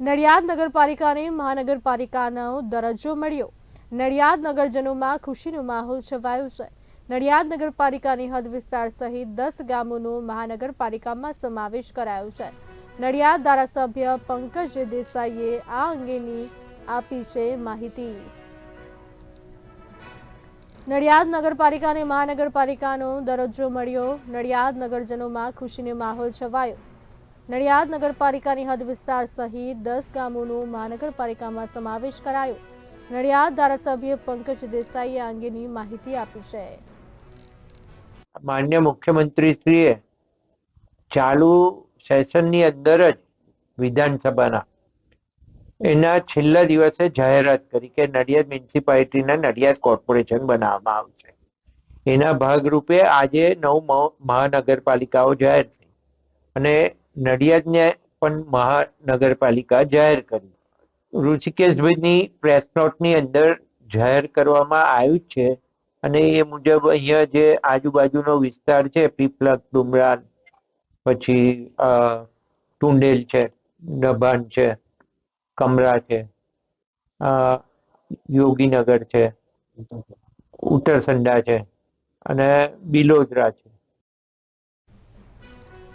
નડિયાદ નગરપાલિકાને મહાનગરપાલિકાનો દરજ્જો મળ્યો. નડિયાદ નગરજનોમાં ખુશીનો માહોલ છવાયો છે. નડિયાદ નગરપાલિકાની હદ વિસ્તાર સહિત દસ ગામોનો મહાનગરપાલિકામાં સમાવેશ કરાયો છે. નડિયાદ ધારાસભ્ય પંકજ દેસાઈએ આ અંગેની આપી છે માહિતી. નડિયાદ નગરપાલિકાને મહાનગરપાલિકાનો દરજ્જો મળ્યો. નડિયાદ નગરજનોમાં ખુશીનો માહોલ છવાયો. નડિયાદ નગરપાલિકાની હદ વિસ્તાર સહિત દસ ગામોનો મહાનગરપાલિકામાં સમાવેશ કરાયો. નડિયાદ ધારાસભ્ય પંકજ દેસાઈએ આ અંગેની માહિતી આપી છે. માન્ય મુખ્યમંત્રીશ્રીએ ચાલુ સેશનની અંદર જ વિધાનસભાના એના છેલ્લા દિવસે જાહેરાત કરી કે નડિયાદ મ્યુનિસિપાલિટીના નડિયાદ કોર્પોરેશન બનાવવામાં આવશે. એના ભાગરૂપે આજે નવ મહાનગરપાલિકાઓ જાહેર થઈ. અને નડિયાદને પણ મહાનગરપાલિકા જાહેર કરી. ઋષિકેશભાઈની પ્રેસ નોટની અંદર જાહેર કરવામાં આવ્યું છે અને એ મુજબ અહીંયા જે આજુબાજુનો વિસ્તાર છે પીપલક ડુમરાન, પછી ટુંડેલ છે ડભાન છે, કમરા છે યોગીનગર છે, ઉત્તરસંડા છે અને બિલોદરા છે.